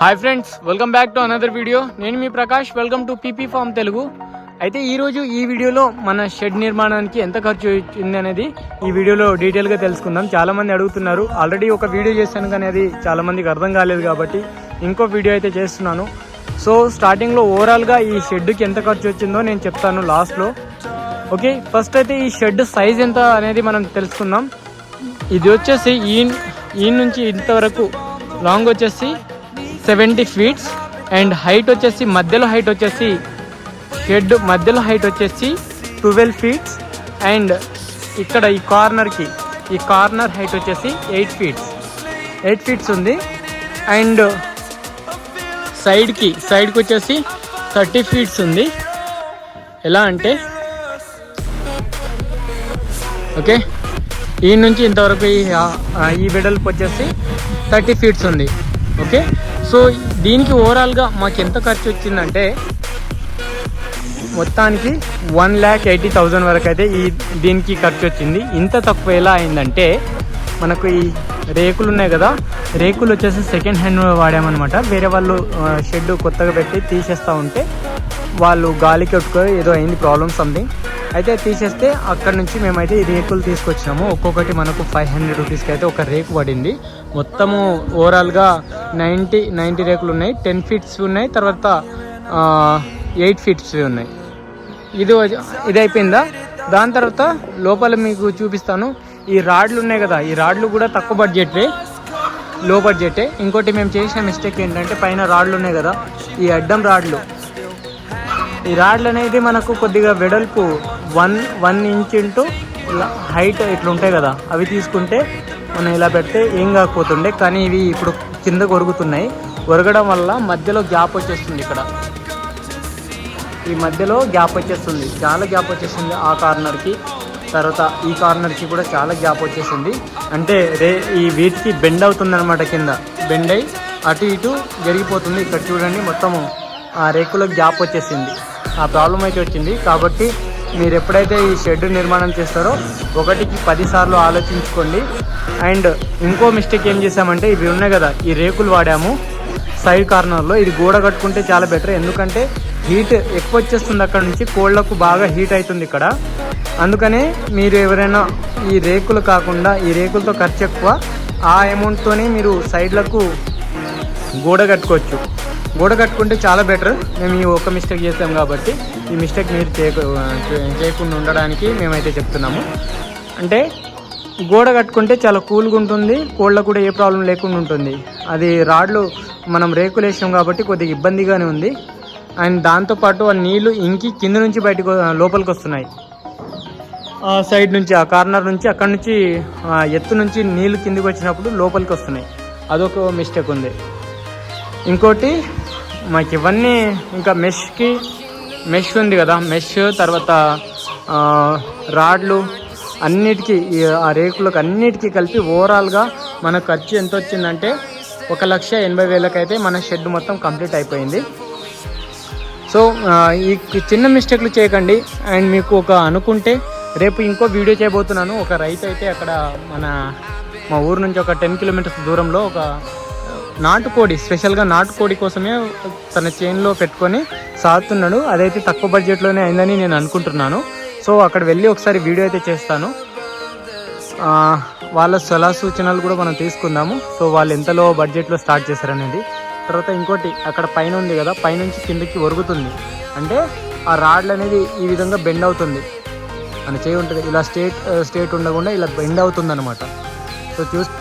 Hi friends welcome back to another video నేను మీ Prakash welcome to PP farm Telugu అయితే ఈరోజు ఈ వీడియోలో మన షెడ్ నిర్మాణానికి ఎంత ఖర్చు వచ్చింది అనేది ఈ వీడియోలో డీటెయిల్గా తెలుసుకుందాం. చాలామంది అడుగుతున్నారు ఆల్రెడీ ఒక వీడియో చేశాను కానీ అది చాలామందికి అర్థం కాలేదు కాబట్టి ఇంకో వీడియో అయితే చేస్తున్నాను. సో స్టార్టింగ్లో ఓవరాల్గా ఈ షెడ్కి ఎంత ఖర్చు వచ్చిందో నేను చెప్తాను లాస్ట్లో ఓకే ఫస్ట్ అయితే ఈ షెడ్ సైజ్ ఎంత అనేది మనం తెలుసుకుందాం. ఇది వచ్చేసి ఈ ఈ నుంచి ఇంతవరకు లాంగ్ వచ్చేసి సెవెంటీ ఫీట్స్ అండ్ హైట్ వచ్చేసి మధ్యలో హైట్ వచ్చేసి హెడ్ మధ్యలో హైట్ వచ్చేసి ట్వెల్వ్ ఫీట్స్ అండ్ ఇక్కడ ఈ కార్నర్కి ఈ కార్నర్ హైట్ వచ్చేసి ఎయిట్ ఫీట్స్. ఎయిట్ ఫీట్స్ ఉంది. అండ్ సైడ్కి సైడ్కి వచ్చేసి థర్టీ ఫీట్స్ ఉంది. ఎలా అంటే ఓకే. ఈ నుంచి ఇంతవరకు ఈ ఈ వెడల్పు వచ్చేసి థర్టీ ఫీట్స్ ఉంది. ఓకే. సో దీనికి ఓవరాల్గా మాకు ఎంత ఖర్చు వచ్చిందంటే మొత్తానికి వన్ ల్యాక్ ఎయిటీ థౌజండ్ వరకు అయితే ఈ దీనికి ఖర్చు వచ్చింది ఇంత తక్కువ ఎలా అయిందంటే మనకు ఈ రేకులు ఉన్నాయి కదా రేకులు వచ్చేసి సెకండ్ హ్యాండ్ వాడామన్నమాట. వేరే వాళ్ళు షెడ్ కొత్తగా పెట్టి తీసేస్తూ ఉంటే వాళ్ళు గాలికి కొట్టుకో ఏదో అయింది ప్రాబ్లమ్ సంథింగ్ అయితే తీసేస్తే అక్కడ నుంచి మేమైతే ఈ రేకులు తీసుకొచ్చినాము ఒక్కొక్కటి మనకు ఫైవ్ హండ్రెడ్ రూపీస్కి అయితే ఒక రేకు పడింది. మొత్తము ఓవరాల్గా నైంటీ నైంటీ రేకులు ఉన్నాయి. టెన్ ఫీట్స్ ఉన్నాయి. తర్వాత ఎయిట్ ఫీట్స్ ఉన్నాయి. ఇది ఇది అయిపోయిందా? దాని తర్వాత లోపల మీకు చూపిస్తాను. ఈ రాడ్లు ఉన్నాయి కదా ఈ రాడ్లు కూడా తక్కువ బడ్జెట్వే లో బడ్జెటే ఇంకోటి మేము చేసిన మిస్టేక్ ఏంటంటే పైన రాడ్లు ఉన్నాయి కదా ఈ అడ్డం రాడ్లు. ఈ రాడ్లు అనేది మనకు కొద్దిగా వెడల్పు one one inch into height ఇట్లా ఉంటాయి కదా అవి తీసుకుంటే మనం ఇలా పెడితే ఏం కాకపోతుండే కానీ ఇవి ఇప్పుడు కింద కొరుగుతున్నాయి ఒరగడం వల్ల మధ్యలో గ్యాప్ వచ్చేస్తుంది ఇక్కడ. ఈ మధ్యలో గ్యాప్ వచ్చేస్తుంది చాలా గ్యాప్ వచ్చేస్తుంది ఆ కార్నర్కి. తర్వాత ఈ కార్నర్కి కూడా చాలా గ్యాప్ వచ్చేసింది. అంటే రే ఈ వీటికి బెండ్ అవుతుంది అనమాట కింద. బెండ్ అయి అటు ఇటు జరిగిపోతుంది. ఇక్కడ చూడండి మొత్తము ఆ రేకులో గ్యాప్ వచ్చేసింది. ఆ ప్రాబ్లం అయితే వచ్చింది. కాబట్టి మీరు ఎప్పుడైతే ఈ షెడ్ నిర్మాణం చేస్తారో ఒకటికి పదిసార్లు ఆలోచించుకోండి. అండ్ ఇంకో మిస్టేక్ ఏం చేసామంటే ఇవి ఉన్నాయి కదా ఈ రేకులు వాడాము. సైడ్ కార్నర్లో ఇది గోడ కట్టుకుంటే చాలా బెటర్. ఎందుకంటే హీట్ ఎక్కువ వచ్చేస్తుంది అక్కడ నుంచి కోళ్ళకు బాగా హీట్ అవుతుంది ఇక్కడ. అందుకనే మీరు ఎవరైనా ఈ రేకులు కాకుండా ఈ రేకులతో ఖర్చు ఎక్కువ ఆ అమౌంట్తోనే మీరు సైడ్లకు గోడ కట్టుకోవచ్చు. గోడ కట్టుకుంటే చాలా బెటర్. మేము ఈ ఒక్క మిస్టేక్ చేస్తాం కాబట్టి ఈ మిస్టేక్ మీరు చేయకు చేయకుండా ఉండడానికి మేమైతే చెప్తున్నాము. అంటే గోడ కట్టుకుంటే చాలా కూల్గా ఉంటుంది కోళ్ళకు కూడా ఏ ప్రాబ్లం లేకుండా ఉంటుంది. అది రాడ్లు మనం రేకులు వేసాం కాబట్టి కొద్దిగా ఇబ్బందిగానే ఉంది. అండ్ దాంతోపాటు ఆ నీళ్ళు ఇంకి కింద నుంచి బయటకు లోపలికి వస్తున్నాయి. ఆ సైడ్ నుంచి ఆ కార్నర్ నుంచి అక్కడ నుంచి ఆ ఎత్తు నుంచి నీళ్ళు కిందికి వచ్చినప్పుడు లోపలికి వస్తున్నాయి. అదొక మిస్టేక్ ఉంది. ఇంకోటి మాకు ఇవన్నీ ఇంకా మెష్కి మెష్ ఉంది కదా మెష్ తర్వాత రాడ్లు అన్నిటికీ ఆ రేకులకు అన్నిటికీ కలిపి ఓవరాల్గా మన ఖర్చు ఎంత వచ్చిందంటే ఒక లక్ష ఎనభై వేలకైతే మన షెడ్ మొత్తం కంప్లీట్ అయిపోయింది. సో ఈ చిన్న మిస్టేక్లు చేయకండి. అండ్ మీకు ఒక అనుకుంటే రేపు ఇంకో వీడియో చేయబోతున్నాను. ఒక రైతు అయితే అక్కడ మన మా ఊరు నుంచి ఒక టెన్ కిలోమీటర్స్ దూరంలో ఒక నాటుకోడి స్పెషల్గా నాటుకోడి కోసమే తన చైన్లో పెట్టుకొని సాగుతున్నాడు. అదైతే తక్కువ బడ్జెట్లోనే అయిందని నేను అనుకుంటున్నాను. సో అక్కడ వెళ్ళి ఒకసారి వీడియో అయితే చేస్తాను. వాళ్ళ సలహా సూచనలు కూడా మనం తీసుకుందాము. సో వాళ్ళు ఎంతలో బడ్జెట్లో స్టార్ట్ చేశారనేది. తర్వాత ఇంకోటి అక్కడ పైన ఉంది కదా పైనుంచి కిందకి ఒరుగుతుంది. అంటే ఆ రాడ్లు అనేది ఈ విధంగా బెండ్ అవుతుంది. మన చేయి ఉంటుంది. ఇలా స్టేట్ స్టేట్ ఉండకుండా ఇలా బెండ్ అవుతుంది అనమాట సో చూస్